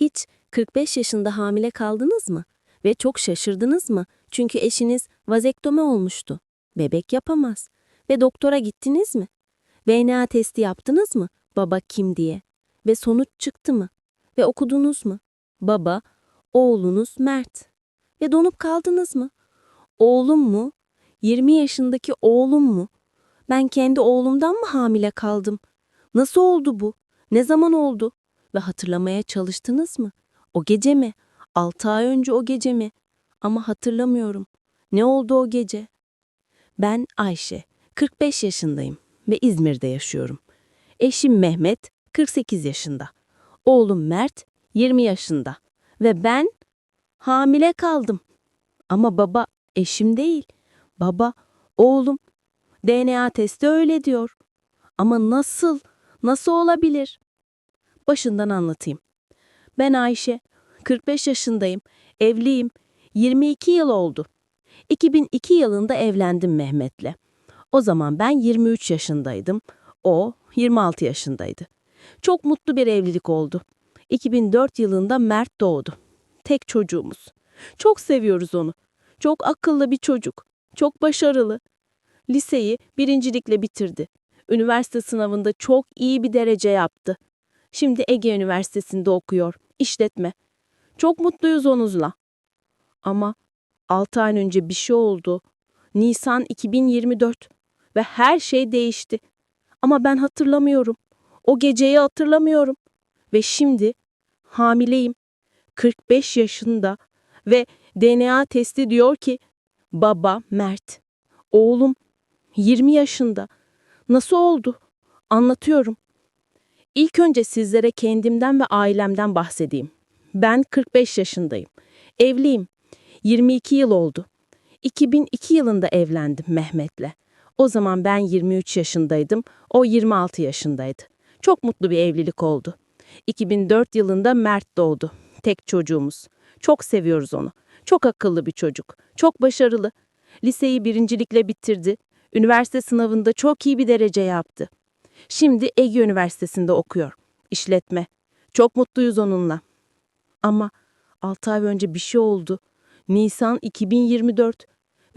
Hiç 45 yaşında hamile kaldınız mı? Ve çok şaşırdınız mı? Çünkü eşiniz vazektomi olmuştu. Bebek yapamaz. Ve doktora gittiniz mi? DNA testi yaptınız mı? Baba kim diye. Ve sonuç çıktı mı? Ve okudunuz mu? Baba, oğlunuz Mert. Ve donup kaldınız mı? Oğlum mu? 20 yaşındaki oğlum mu? Ben kendi oğlumdan mı hamile kaldım? Nasıl oldu bu? Ne zaman oldu? Ve hatırlamaya çalıştınız mı? O gece mi? 6 ay önce o gece mi? Ama hatırlamıyorum. Ne oldu o gece? Ben Ayşe, 45 yaşındayım ve İzmir'de yaşıyorum. Eşim Mehmet, 48 yaşında. Oğlum Mert, 20 yaşında. Ve ben hamile kaldım. Ama baba eşim değil. Baba, oğlum. DNA testi öyle diyor. Ama nasıl? Nasıl olabilir? Başından anlatayım. Ben Ayşe, 45 yaşındayım, evliyim, 22 yıl oldu. 2002 yılında evlendim Mehmet'le. O zaman ben 23 yaşındaydım, o 26 yaşındaydı. Çok mutlu bir evlilik oldu. 2004 yılında Mert doğdu. Tek çocuğumuz. Çok seviyoruz onu. Çok akıllı bir çocuk. Çok başarılı. Liseyi birincilikle bitirdi. Üniversite sınavında çok iyi bir derece yaptı. Şimdi Ege Üniversitesi'nde okuyor. İşletme. Çok mutluyuz onunla. Ama 6 ay önce bir şey oldu. Nisan 2024 ve her şey değişti. Ama ben hatırlamıyorum. O geceyi hatırlamıyorum. Ve şimdi hamileyim. 45 yaşında ve DNA testi diyor ki baba Mert. Oğlum 20 yaşında. Nasıl oldu? Anlatıyorum. İlk önce sizlere kendimden ve ailemden bahsedeyim. Ben 45 yaşındayım. Evliyim. 22 yıl oldu. 2002 yılında evlendim Mehmet'le. O zaman ben 23 yaşındaydım, o 26 yaşındaydı. Çok mutlu bir evlilik oldu. 2004 yılında Mert doğdu. Tek çocuğumuz. Çok seviyoruz onu. Çok akıllı bir çocuk. Çok başarılı. Liseyi birincilikle bitirdi. Üniversite sınavında çok iyi bir derece yaptı. Şimdi Ege Üniversitesi'nde okuyor. İşletme. Çok mutluyuz onunla. Ama 6 ay önce bir şey oldu. Nisan 2024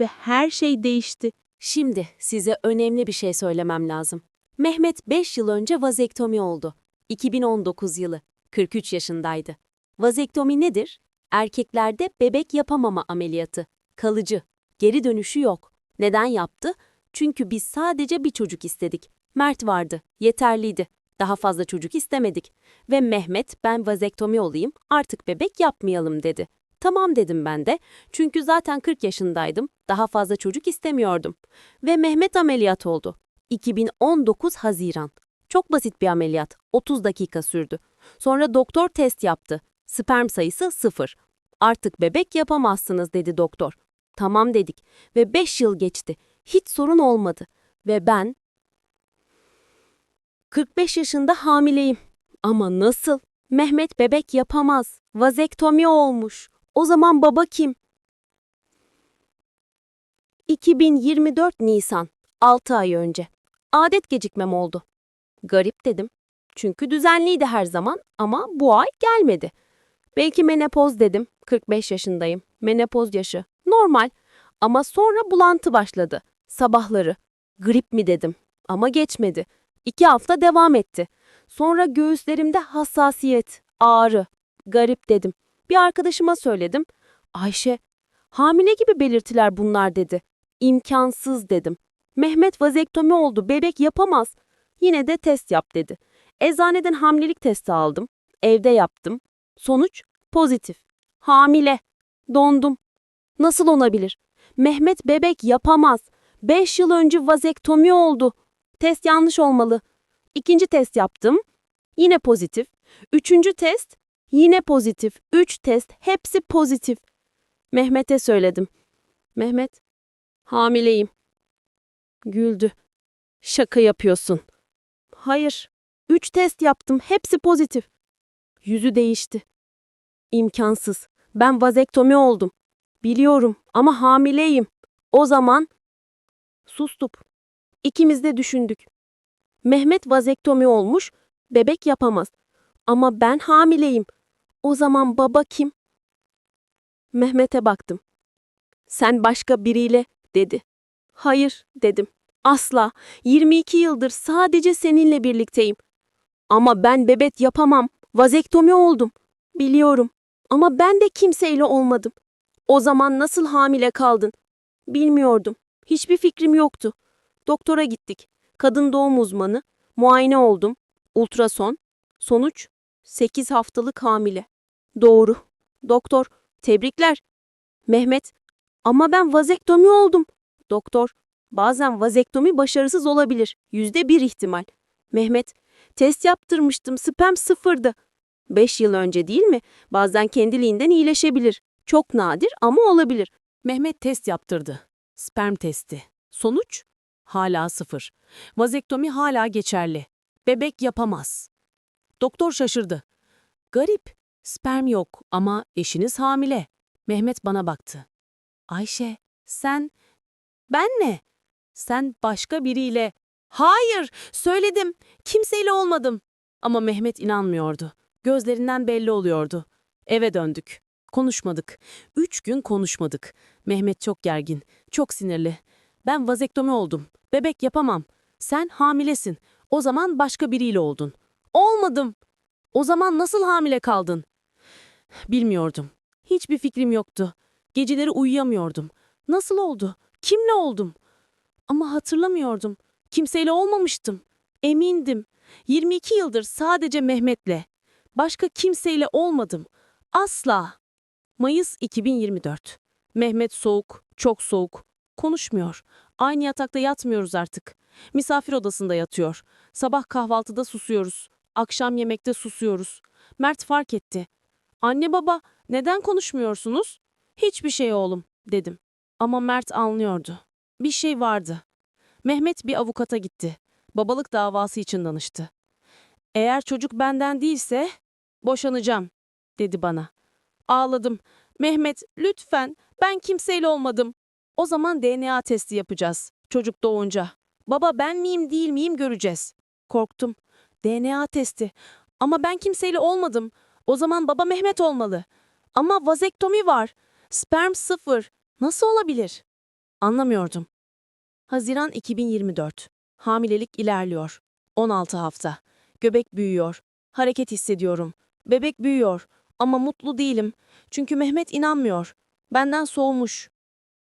ve her şey değişti. Şimdi size önemli bir şey söylemem lazım. Mehmet 5 yıl önce vazektomi oldu. 2019 yılı. 43 yaşındaydı. Vazektomi nedir? Erkeklerde bebek yapamama ameliyatı. Kalıcı. Geri dönüşü yok. Neden yaptı? Çünkü biz sadece bir çocuk istedik. Mert vardı. Yeterliydi. Daha fazla çocuk istemedik. Ve Mehmet ben vazektomi olayım artık bebek yapmayalım dedi. Tamam dedim ben de. Çünkü zaten 40 yaşındaydım. Daha fazla çocuk istemiyordum. Ve Mehmet ameliyat oldu. 2019 Haziran. Çok basit bir ameliyat. 30 dakika sürdü. Sonra doktor test yaptı. Sperm sayısı sıfır. Artık bebek yapamazsınız dedi doktor. Tamam dedik ve 5 yıl geçti. Hiç sorun olmadı. Ve ben 45 yaşında hamileyim. Ama nasıl? Mehmet bebek yapamaz. Vazektomi olmuş. O zaman baba kim? 2024 Nisan. 6 ay önce. Adet gecikmem oldu. Garip dedim. Çünkü düzenliydi her zaman ama bu ay gelmedi. Belki menopoz dedim. 45 yaşındayım. Menopoz yaşı. Normal. Ama sonra bulantı başladı. Sabahları. Grip mi dedim. Ama geçmedi. İki hafta devam etti. Sonra göğüslerimde hassasiyet, ağrı. Garip dedim. Bir arkadaşıma söyledim. Ayşe, hamile gibi belirtiler bunlar dedi. İmkansız dedim. Mehmet vazektomi oldu, bebek yapamaz. Yine de test yap dedi. Eczaneden hamilelik testi aldım. Evde yaptım. Sonuç pozitif. Hamile. Dondum. Nasıl olabilir? Mehmet bebek yapamaz. 5 yıl önce vazektomi oldu. Test yanlış olmalı. İkinci test yaptım. Yine pozitif. Üçüncü test yine pozitif. Üç test hepsi pozitif. Mehmet'e söyledim. Mehmet, hamileyim. Güldü. Şaka yapıyorsun. Hayır. Üç test yaptım. Hepsi pozitif. Yüzü değişti. İmkansız. Ben vazektomi oldum. Biliyorum ama hamileyim. O zaman sustuk. İkimiz de düşündük. Mehmet vazektomi olmuş, bebek yapamaz. Ama ben hamileyim. O zaman baba kim? Mehmet'e baktım. Sen başka biriyle dedi. Hayır dedim. Asla. 22 yıldır sadece seninle birlikteyim. Ama ben bebek yapamam. Vazektomi oldum. Biliyorum. Ama ben de kimseyle olmadım. O zaman nasıl hamile kaldın? Bilmiyordum. Hiçbir fikrim yoktu. Doktora gittik. Kadın doğum uzmanı. Muayene oldum. Ultrason. Sonuç 8 haftalık hamile. Doğru. Doktor, tebrikler. Mehmet, ama ben vazektomi oldum. Doktor, bazen vazektomi başarısız olabilir. Yüzde bir ihtimal. Mehmet, test yaptırmıştım, sperm sıfırdı. Beş yıl önce değil mi? Bazen kendiliğinden iyileşebilir. Çok nadir ama olabilir. Mehmet test yaptırdı. Sperm testi. Sonuç? Hala sıfır. Vazektomi hala geçerli. Bebek yapamaz. Doktor şaşırdı. Garip. Sperm yok ama eşiniz hamile. Mehmet bana baktı. Ayşe, sen... Ben ne? Sen başka biriyle... Hayır, söyledim. Kimseyle olmadım. Ama Mehmet inanmıyordu. Gözlerinden belli oluyordu. Eve döndük. Konuşmadık. Üç gün konuşmadık. Mehmet çok gergin, çok sinirli. Ben vazektomi oldum. Bebek yapamam. Sen hamilesin. O zaman başka biriyle oldun. Olmadım. O zaman nasıl hamile kaldın? Bilmiyordum. Hiçbir fikrim yoktu. Geceleri uyuyamıyordum. Nasıl oldu? Kimle oldum? Ama hatırlamıyordum. Kimseyle olmamıştım. Emindim. 22 yıldır sadece Mehmet'le. Başka kimseyle olmadım. Asla. Mayıs 2024. Mehmet soğuk, çok soğuk. Konuşmuyor. Aynı yatakta yatmıyoruz artık. Misafir odasında yatıyor. Sabah kahvaltıda susuyoruz. Akşam yemekte susuyoruz. Mert fark etti. Anne baba, neden konuşmuyorsunuz? Hiçbir şey oğlum, dedim. Ama Mert anlıyordu. Bir şey vardı. Mehmet bir avukata gitti. Babalık davası için danıştı. Eğer çocuk benden değilse boşanacağım, dedi bana. Ağladım. Mehmet, lütfen, ben kimseyle olmadım. O zaman DNA testi yapacağız, çocuk doğunca. Baba ben miyim değil miyim göreceğiz. Korktum. DNA testi. Ama ben kimseyle olmadım. O zaman baba Mehmet olmalı. Ama vazektomi var. Sperm sıfır. Nasıl olabilir? Anlamıyordum. Haziran 2024. Hamilelik ilerliyor. 16 hafta. Göbek büyüyor. Hareket hissediyorum. Bebek büyüyor. Ama mutlu değilim. Çünkü Mehmet inanmıyor. Benden soğumuş.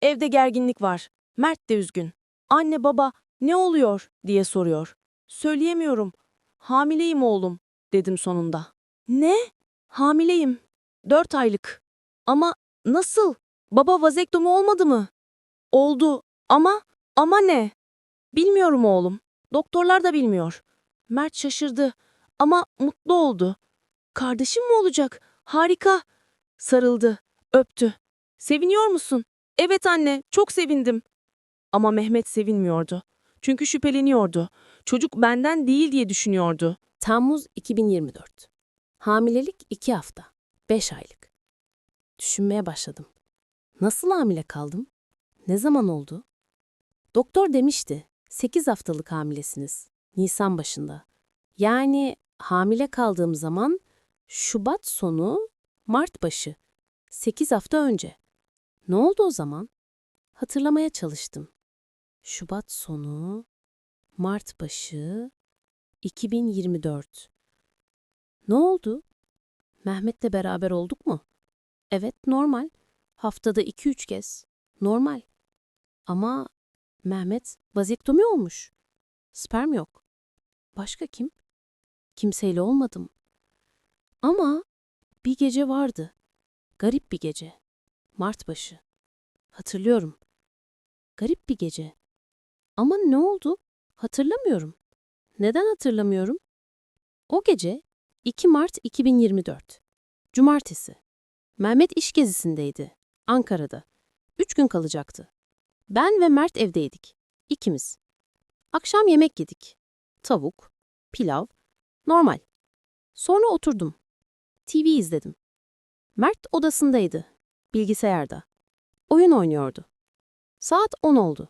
Evde gerginlik var. Mert de üzgün. Anne baba ne oluyor diye soruyor. Söyleyemiyorum. Hamileyim oğlum dedim sonunda. Ne? Hamileyim. Dört aylık. Ama nasıl? Baba vazektomi olmadı mı? Oldu ama ama ne? Bilmiyorum oğlum. Doktorlar da bilmiyor. Mert şaşırdı ama mutlu oldu. Kardeşim mi olacak? Harika. Sarıldı, öptü. Seviniyor musun? Evet anne, çok sevindim. Ama Mehmet sevinmiyordu. Çünkü şüpheleniyordu. Çocuk benden değil diye düşünüyordu. Temmuz 2024. Hamilelik 2 hafta. 5 aylık. Düşünmeye başladım. Nasıl hamile kaldım? Ne zaman oldu? Doktor demişti. 8 haftalık hamilesiniz. Nisan başında. Yani hamile kaldığım zaman Şubat sonu, Mart başı. 8 hafta önce. Ne oldu o zaman? Hatırlamaya çalıştım. Şubat sonu, Mart başı, 2024. Ne oldu? Mehmet'le beraber olduk mu? Evet, normal. Haftada 2-3 kez. Normal. Ama Mehmet vazektomi olmuş. Sperm yok. Başka kim? Kimseyle olmadım. Ama bir gece vardı. Garip bir gece. Mart başı. Hatırlıyorum. Garip bir gece. Ama ne oldu? Hatırlamıyorum. Neden hatırlamıyorum? O gece 2 Mart 2024. Cumartesi. Mehmet iş gezisindeydi. Ankara'da. Üç gün kalacaktı. Ben ve Mert evdeydik. İkimiz. Akşam yemek yedik. Tavuk, pilav, normal. Sonra oturdum. TV izledim. Mert odasındaydı. Bilgisayarda. Oyun oynuyordu. Saat 10 oldu.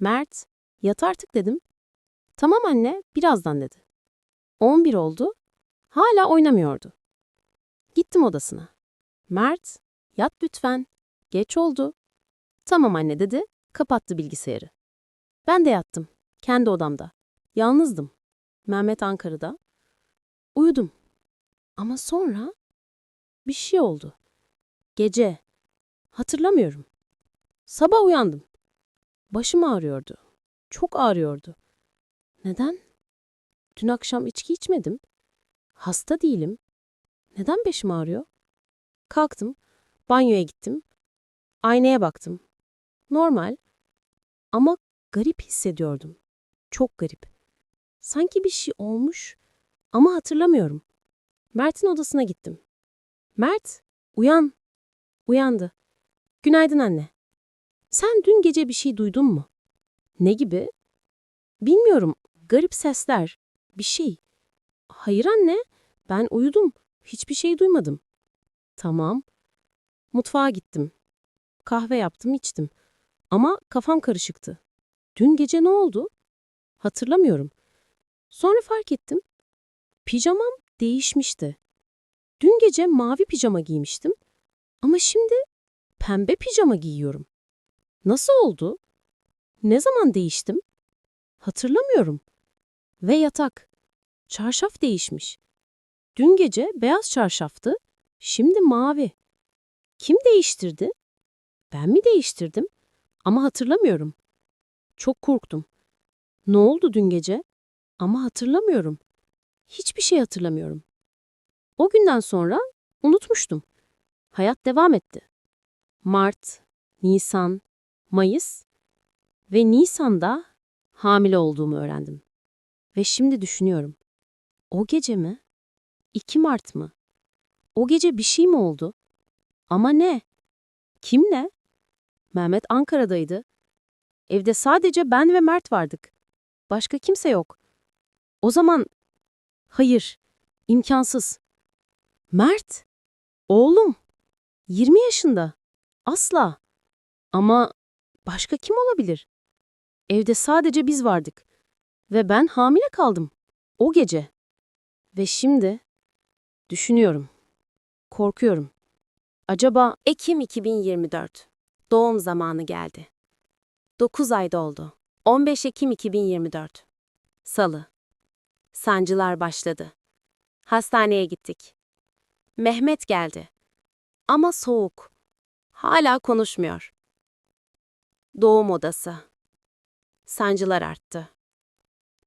Mert, yat artık dedim. Tamam anne, birazdan dedi. 11 oldu. Hala oynamıyordu. Gittim odasına. Mert, yat lütfen. Geç oldu. Tamam anne dedi, kapattı bilgisayarı. Ben de yattım, kendi odamda. Yalnızdım. Mehmet Ankara'da. Uyudum. Ama sonra bir şey oldu. Gece. Hatırlamıyorum. Sabah uyandım. Başım ağrıyordu. Çok ağrıyordu. Neden? Dün akşam içki içmedim. Hasta değilim. Neden başım ağrıyor? Kalktım, banyoya gittim. Aynaya baktım. Normal. Ama garip hissediyordum. Çok garip. Sanki bir şey olmuş ama hatırlamıyorum. Mert'in odasına gittim. Mert, uyan. Uyandı. Günaydın anne. Sen dün gece bir şey duydun mu? Ne gibi? Bilmiyorum. Garip sesler. Bir şey. Hayır anne. Ben uyudum. Hiçbir şey duymadım. Tamam. Mutfağa gittim. Kahve yaptım, içtim. Ama kafam karışıktı. Dün gece ne oldu? Hatırlamıyorum. Sonra fark ettim. Pijamam değişmişti. Dün gece mavi pijama giymiştim. Ama şimdi pembe pijama giyiyorum. Nasıl oldu? Ne zaman değiştim? Hatırlamıyorum. Ve yatak. Çarşaf değişmiş. Dün gece beyaz çarşaftı, şimdi mavi. Kim değiştirdi? Ben mi değiştirdim? Ama hatırlamıyorum. Çok korktum. Ne oldu dün gece? Ama hatırlamıyorum. Hiçbir şey hatırlamıyorum. O günden sonra unutmuştum. Hayat devam etti. Mart, Nisan, Mayıs ve Nisan'da hamile olduğumu öğrendim. Ve şimdi düşünüyorum. O gece mi? 2 Mart mı? O gece bir şey mi oldu? Ama ne? Kimle? Mehmet Ankara'daydı. Evde sadece ben ve Mert vardık. Başka kimse yok. O zaman... Hayır, imkansız. Mert, oğlum, 20 yaşında. Asla. Ama başka kim olabilir? Evde sadece biz vardık. Ve ben hamile kaldım. O gece. Ve şimdi düşünüyorum. Korkuyorum. Acaba Ekim 2024. Doğum zamanı geldi. 9 ay doldu. 15 Ekim 2024. Salı. Sancılar başladı. Hastaneye gittik. Mehmet geldi. Ama soğuk. Hala konuşmuyor. Doğum odası. Sancılar arttı.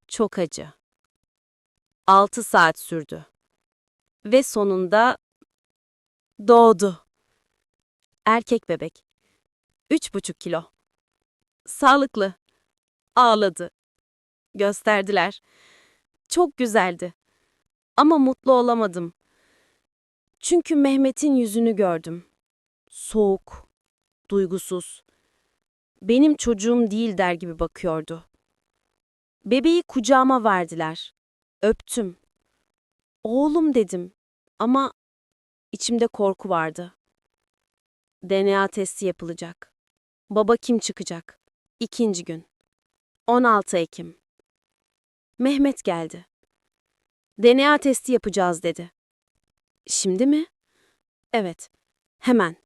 Çok acı. 6 saat sürdü. Ve sonunda doğdu. Erkek bebek. Üç buçuk kilo. Sağlıklı. Ağladı. Gösterdiler. Çok güzeldi. Ama mutlu olamadım. Çünkü Mehmet'in yüzünü gördüm. Soğuk, duygusuz. Benim çocuğum değil der gibi bakıyordu. Bebeği kucağıma verdiler. Öptüm. Oğlum dedim ama içimde korku vardı. DNA testi yapılacak. Baba kim çıkacak? İkinci gün. 16 Ekim. Mehmet geldi. DNA testi yapacağız dedi. Şimdi mi? Evet. Hemen.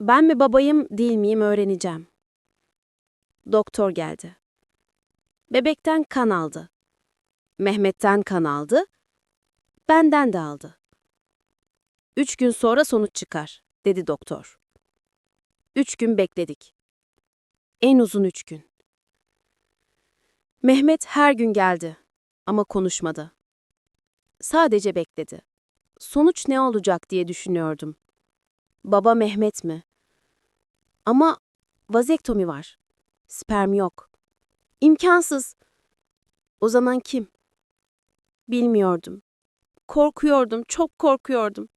Ben mi babayım değil miyim öğreneceğim. Doktor geldi. Bebekten kan aldı. Mehmet'ten kan aldı. Benden de aldı. Üç gün sonra sonuç çıkar, dedi doktor. Üç gün bekledik. En uzun üç gün. Mehmet her gün geldi ama konuşmadı. Sadece bekledi. Sonuç ne olacak diye düşünüyordum. Baba Mehmet mi? Ama vazektomi var. Sperm yok. İmkansız. O zaman kim? Bilmiyordum. Korkuyordum, çok korkuyordum.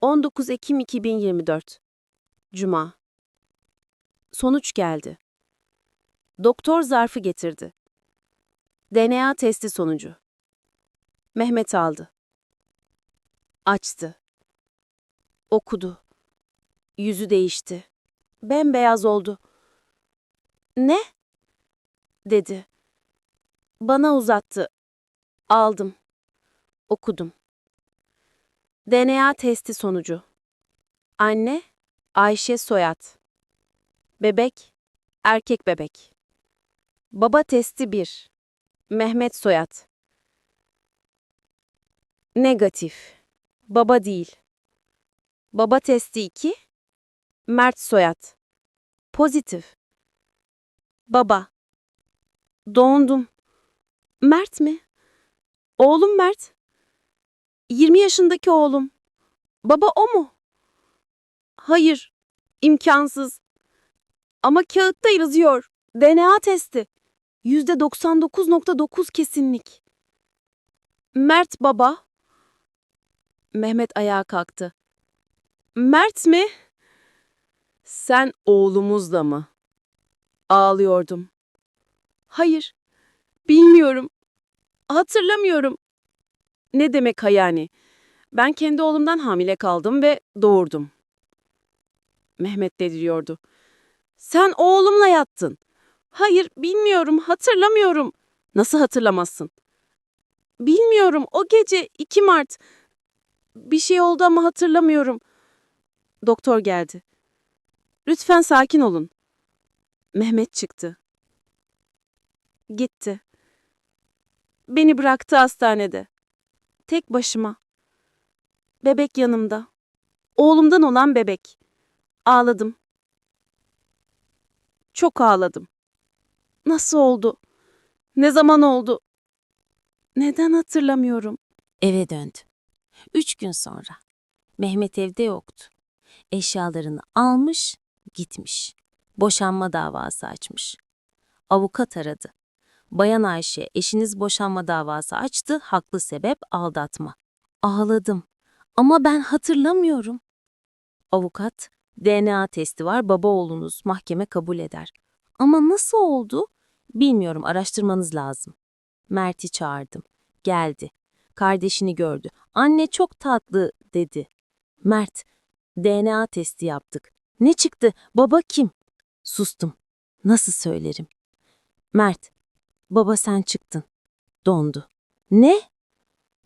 19 Ekim 2024 Cuma Sonuç geldi. Doktor zarfı getirdi. DNA testi sonucu. Mehmet aldı. Açtı. Okudu. Yüzü değişti. Bembeyaz oldu. Ne? dedi. Bana uzattı. Aldım. Okudum. DNA testi sonucu. Anne Ayşe Soyat. Bebek erkek bebek. Baba testi 1. Mehmet Soyat. Negatif. Baba değil. Baba testi 2. Mert Soyat. Pozitif. Baba. Doğundum. Mert mi? Oğlum Mert. 20 yaşındaki oğlum. Baba o mu? Hayır. imkansız. Ama kağıtta yazıyor. DNA testi. %99.9 kesinlik. Mert baba. Mehmet ayağa kalktı. Mert mi? Sen oğlumuzla mı? Ağlıyordum. Hayır. Bilmiyorum. Hatırlamıyorum. Ne demek ha yani? Ben kendi oğlumdan hamile kaldım ve doğurdum. Mehmet de diyordu. Sen oğlumla yattın. Hayır, bilmiyorum, hatırlamıyorum. Nasıl hatırlamazsın? Bilmiyorum, o gece 2 Mart. Bir şey oldu ama hatırlamıyorum. Doktor geldi. Lütfen sakin olun. Mehmet çıktı. Gitti. Beni bıraktı hastanede. Tek başıma. Bebek yanımda. Oğlumdan olan bebek. Ağladım. Çok ağladım. Nasıl oldu? Ne zaman oldu? Neden hatırlamıyorum? Eve döndü. Üç gün sonra. Mehmet evde yoktu. Eşyalarını almış, gitmiş. Boşanma davası açmış. Avukat aradı. Bayan Ayşe, eşiniz boşanma davası açtı, haklı sebep aldatma. Ağladım. Ama ben hatırlamıyorum. Avukat, DNA testi var, baba oğlunuz, mahkeme kabul eder. Ama nasıl oldu? Bilmiyorum, araştırmanız lazım. Mert'i çağırdım. Geldi. Kardeşini gördü. Anne çok tatlı dedi. Mert, DNA testi yaptık. Ne çıktı? Baba kim? Sustum. Nasıl söylerim? Mert, baba sen çıktın. Dondu. Ne?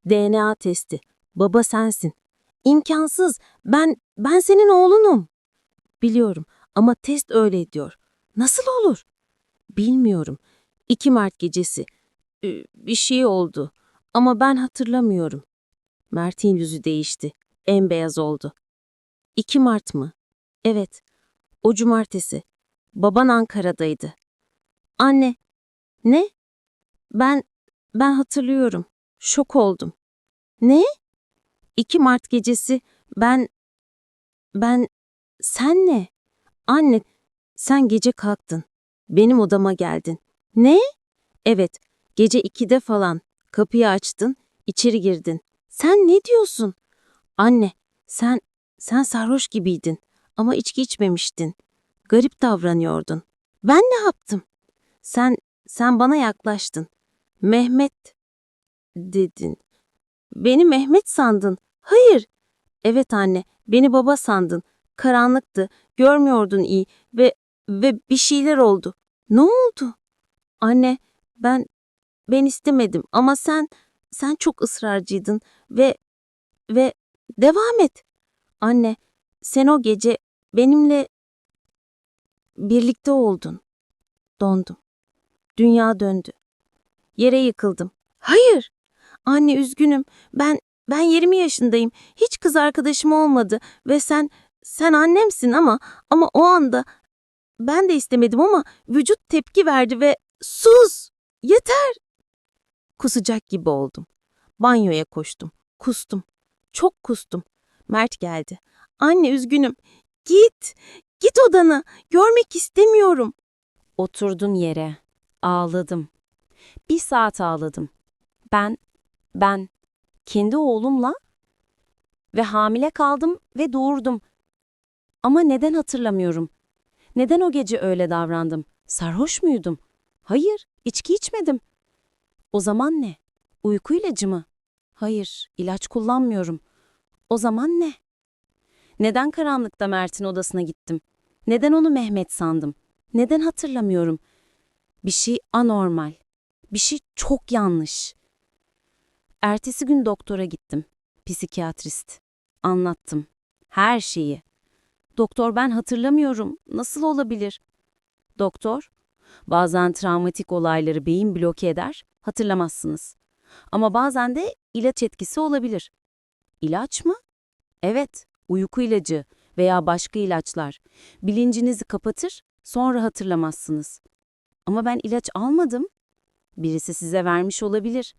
DNA testi. Baba sensin. İmkansız. Ben, ben senin oğlunum. Biliyorum ama test öyle diyor. Nasıl olur? Bilmiyorum. 2 Mart gecesi. Ee, Bir şey oldu. Ama ben hatırlamıyorum. Mert'in yüzü değişti. En beyaz oldu. 2 Mart mı? Evet. O cumartesi. Baban Ankara'daydı. Anne. Ne? Ben, ben hatırlıyorum. Şok oldum. Ne? 2 Mart gecesi ben, ben, sen ne? Anne, sen gece kalktın. Benim odama geldin. Ne? Evet, gece 2'de falan. Kapıyı açtın, içeri girdin. Sen ne diyorsun? Anne, sen, sen sarhoş gibiydin ama içki içmemiştin. Garip davranıyordun. Ben ne yaptım? Sen, sen bana yaklaştın. Mehmet, dedin. Beni Mehmet sandın. Hayır. Evet anne, beni baba sandın. Karanlıktı, görmüyordun iyi ve ve bir şeyler oldu. Ne oldu? Anne, ben ben istemedim ama sen sen çok ısrarcıydın ve ve devam et. Anne, sen o gece benimle birlikte oldun. Dondum. Dünya döndü. Yere yıkıldım. Hayır. Anne üzgünüm. Ben ben 20 yaşındayım. Hiç kız arkadaşım olmadı ve sen sen annemsin ama ama o anda ben de istemedim ama vücut tepki verdi ve sus! Yeter! Kusacak gibi oldum. Banyoya koştum. Kustum. Çok kustum. Mert geldi. Anne üzgünüm. Git. Git odana. Görmek istemiyorum. Oturdum yere. Ağladım. Bir saat ağladım. Ben, ben, kendi oğlumla ve hamile kaldım ve doğurdum. Ama neden hatırlamıyorum? Neden o gece öyle davrandım? Sarhoş muydum? Hayır, içki içmedim. O zaman ne? Uyku ilacı mı? Hayır, ilaç kullanmıyorum. O zaman ne? Neden karanlıkta Mert'in odasına gittim? Neden onu Mehmet sandım? Neden hatırlamıyorum? Bir şey anormal. Bir şey çok yanlış. Ertesi gün doktora gittim. Psikiyatrist. Anlattım. Her şeyi. Doktor ben hatırlamıyorum. Nasıl olabilir? Doktor, bazen travmatik olayları beyin bloke eder, hatırlamazsınız. Ama bazen de ilaç etkisi olabilir. İlaç mı? Evet, uyku ilacı veya başka ilaçlar. Bilincinizi kapatır, sonra hatırlamazsınız. Ama ben ilaç almadım. Birisi size vermiş olabilir.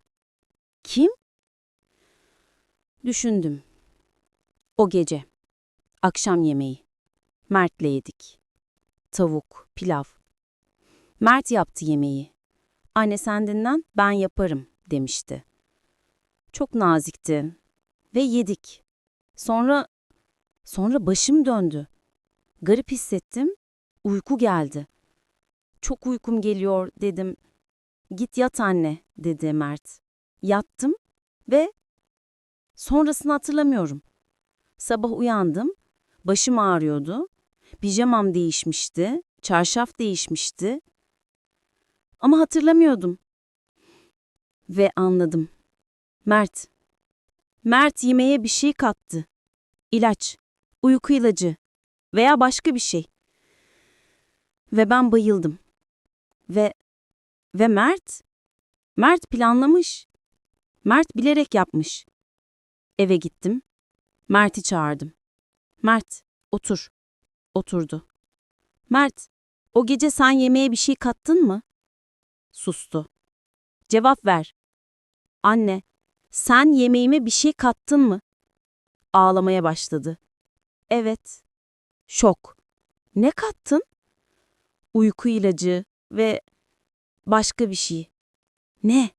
Kim? Düşündüm. O gece. Akşam yemeği. Mert'le yedik. Tavuk, pilav. Mert yaptı yemeği. Anne sen dinlen, ben yaparım demişti. Çok nazikti. Ve yedik. Sonra, sonra başım döndü. Garip hissettim. Uyku geldi. Çok uykum geliyor dedim. Git yat anne dedi Mert. Yattım ve sonrasını hatırlamıyorum. Sabah uyandım. Başım ağrıyordu. Pijamam değişmişti. Çarşaf değişmişti. Ama hatırlamıyordum. Ve anladım. Mert. Mert yemeğe bir şey kattı. İlaç, uyku ilacı veya başka bir şey. Ve ben bayıldım. Ve ve Mert Mert planlamış. Mert bilerek yapmış. Eve gittim. Mert'i çağırdım. Mert, otur. Oturdu. Mert, o gece sen yemeğe bir şey kattın mı? Sustu. Cevap ver. Anne, sen yemeğime bir şey kattın mı? Ağlamaya başladı. Evet. Şok. Ne kattın? Uyku ilacı ve başka bir şey. Ne?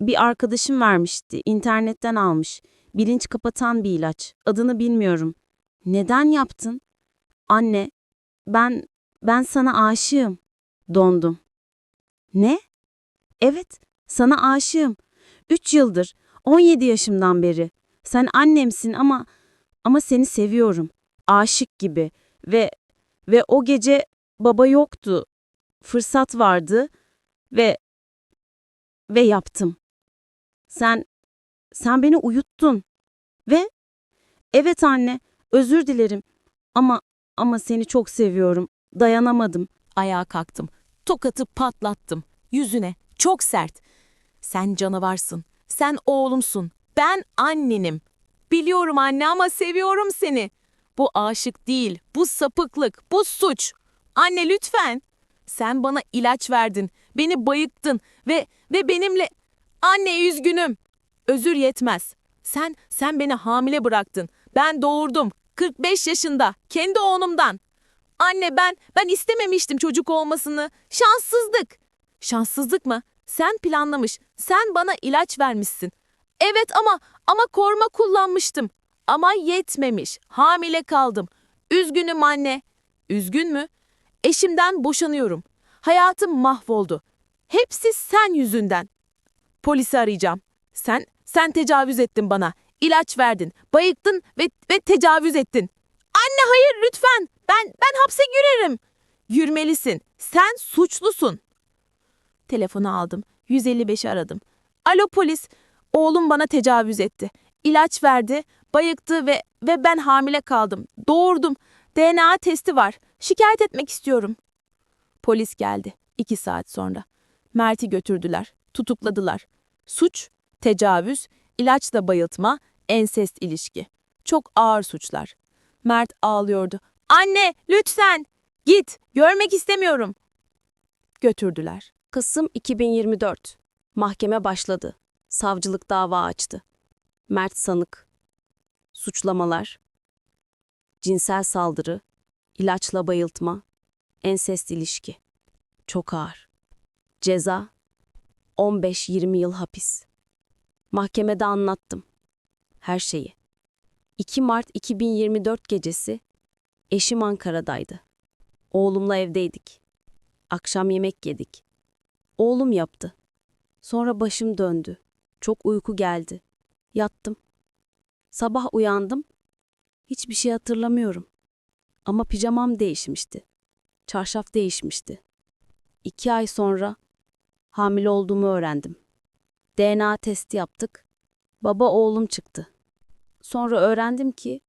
Bir arkadaşım vermişti, internetten almış. Bilinç kapatan bir ilaç. Adını bilmiyorum. Neden yaptın? Anne, ben, ben sana aşığım. Dondum. Ne? Evet, sana aşığım. Üç yıldır, 17 yaşımdan beri. Sen annemsin ama, ama seni seviyorum. Aşık gibi. Ve, ve o gece baba yoktu. Fırsat vardı ve, ve yaptım. Sen, sen beni uyuttun. Ve, evet anne, özür dilerim. Ama, ama seni çok seviyorum. Dayanamadım. Ayağa kalktım. Tokatı patlattım. Yüzüne. Çok sert. Sen canavarsın. Sen oğlumsun. Ben annenim. Biliyorum anne ama seviyorum seni. Bu aşık değil. Bu sapıklık. Bu suç. Anne lütfen. Sen bana ilaç verdin. Beni bayıktın ve ve benimle Anne üzgünüm. Özür yetmez. Sen sen beni hamile bıraktın. Ben doğurdum. 45 yaşında. Kendi oğlumdan. Anne ben ben istememiştim çocuk olmasını. Şanssızlık. Şanssızlık mı? Sen planlamış. Sen bana ilaç vermişsin. Evet ama ama koruma kullanmıştım. Ama yetmemiş. Hamile kaldım. Üzgünüm anne. Üzgün mü? Eşimden boşanıyorum. Hayatım mahvoldu. Hepsi sen yüzünden. Polisi arayacağım. Sen sen tecavüz ettin bana. İlaç verdin, bayıktın ve ve tecavüz ettin. Anne hayır lütfen. Ben ben hapse girerim. Yürmelisin. Sen suçlusun. Telefonu aldım. 155'i aradım. Alo polis. Oğlum bana tecavüz etti. İlaç verdi, bayıktı ve ve ben hamile kaldım. Doğurdum. DNA testi var. Şikayet etmek istiyorum. Polis geldi. iki saat sonra. Mert'i götürdüler. Tutukladılar. Suç, tecavüz, ilaçla bayıltma, ensest ilişki. Çok ağır suçlar. Mert ağlıyordu. Anne, lütfen. Git, görmek istemiyorum. Götürdüler. Kasım 2024. Mahkeme başladı. Savcılık dava açtı. Mert sanık. Suçlamalar. Cinsel saldırı. ilaçla bayıltma. Ensest ilişki. Çok ağır. Ceza 15-20 yıl hapis. Mahkemede anlattım. Her şeyi. 2 Mart 2024 gecesi eşim Ankara'daydı. Oğlumla evdeydik. Akşam yemek yedik. Oğlum yaptı. Sonra başım döndü. Çok uyku geldi. Yattım. Sabah uyandım. Hiçbir şey hatırlamıyorum. Ama pijamam değişmişti. Çarşaf değişmişti. İki ay sonra hamile olduğumu öğrendim. DNA testi yaptık. Baba oğlum çıktı. Sonra öğrendim ki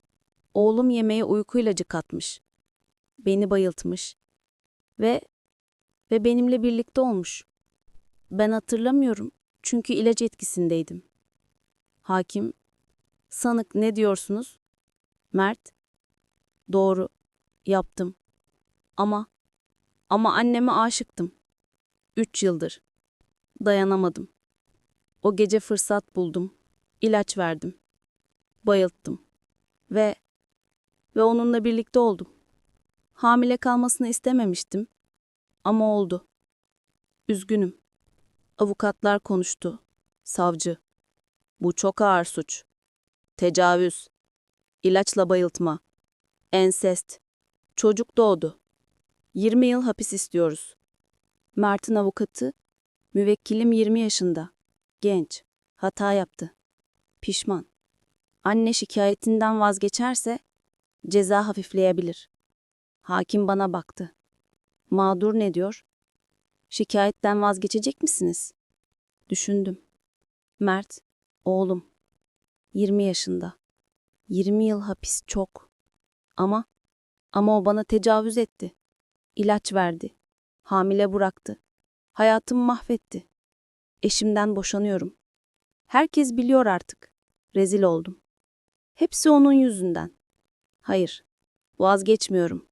oğlum yemeğe uyku ilacı katmış. Beni bayıltmış. Ve ve benimle birlikte olmuş. Ben hatırlamıyorum çünkü ilaç etkisindeydim. Hakim, sanık ne diyorsunuz? Mert, doğru, yaptım. Ama, ama anneme aşıktım. Üç yıldır. Dayanamadım. O gece fırsat buldum. ilaç verdim. Bayılttım. Ve, ve onunla birlikte oldum. Hamile kalmasını istememiştim. Ama oldu. Üzgünüm. Avukatlar konuştu. Savcı. Bu çok ağır suç. Tecavüz. ilaçla bayıltma. Ensest. Çocuk doğdu. 20 yıl hapis istiyoruz. Mert'in avukatı, müvekkilim 20 yaşında. Genç. Hata yaptı. Pişman. Anne şikayetinden vazgeçerse ceza hafifleyebilir. Hakim bana baktı. Mağdur ne diyor? Şikayetten vazgeçecek misiniz? Düşündüm. Mert, oğlum. 20 yaşında. 20 yıl hapis çok. Ama, ama o bana tecavüz etti. İlaç verdi. Hamile bıraktı. Hayatımı mahvetti. Eşimden boşanıyorum. Herkes biliyor artık. Rezil oldum. Hepsi onun yüzünden. Hayır, vazgeçmiyorum.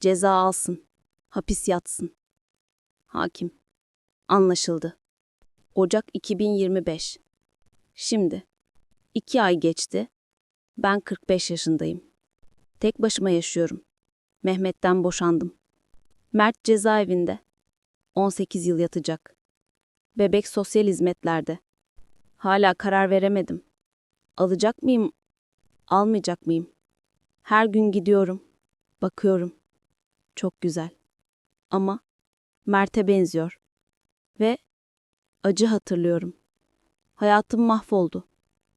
Ceza alsın. Hapis yatsın. Hakim. Anlaşıldı. Ocak 2025. Şimdi. iki ay geçti. Ben 45 yaşındayım. Tek başıma yaşıyorum. Mehmet'ten boşandım. Mert cezaevinde. 18 yıl yatacak. Bebek sosyal hizmetlerde. Hala karar veremedim. Alacak mıyım, almayacak mıyım? Her gün gidiyorum, bakıyorum. Çok güzel. Ama Mert'e benziyor. Ve acı hatırlıyorum. Hayatım mahvoldu.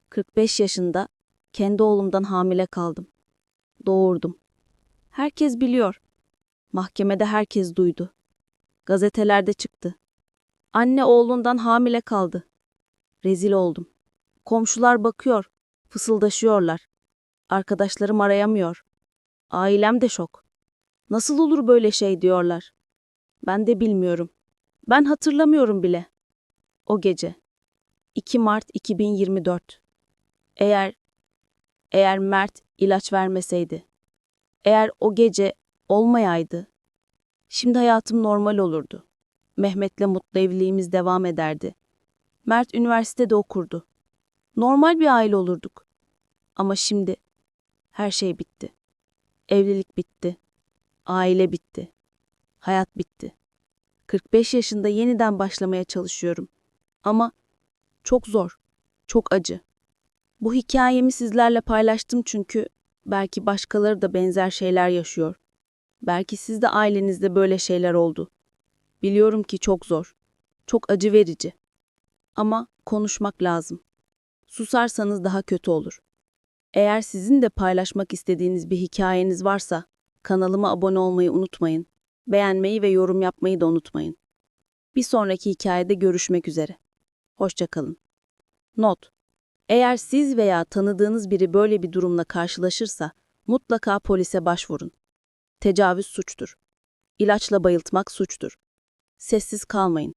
45 yaşında kendi oğlumdan hamile kaldım. Doğurdum. Herkes biliyor. Mahkemede herkes duydu. Gazetelerde çıktı. Anne oğlundan hamile kaldı. Rezil oldum. Komşular bakıyor, fısıldaşıyorlar. Arkadaşlarım arayamıyor. Ailem de şok. Nasıl olur böyle şey diyorlar. Ben de bilmiyorum. Ben hatırlamıyorum bile. O gece. 2 Mart 2024. Eğer eğer Mert ilaç vermeseydi, eğer o gece olmayaydı, şimdi hayatım normal olurdu. Mehmet'le mutlu evliliğimiz devam ederdi. Mert üniversitede okurdu. Normal bir aile olurduk. Ama şimdi her şey bitti. Evlilik bitti. Aile bitti. Hayat bitti. 45 yaşında yeniden başlamaya çalışıyorum. Ama çok zor, çok acı. Bu hikayemi sizlerle paylaştım çünkü belki başkaları da benzer şeyler yaşıyor. Belki siz de ailenizde böyle şeyler oldu. Biliyorum ki çok zor, çok acı verici. Ama konuşmak lazım. Susarsanız daha kötü olur. Eğer sizin de paylaşmak istediğiniz bir hikayeniz varsa kanalıma abone olmayı unutmayın. Beğenmeyi ve yorum yapmayı da unutmayın. Bir sonraki hikayede görüşmek üzere. Hoşçakalın. Not. Eğer siz veya tanıdığınız biri böyle bir durumla karşılaşırsa mutlaka polise başvurun. Tecavüz suçtur. İlaçla bayıltmak suçtur. Sessiz kalmayın.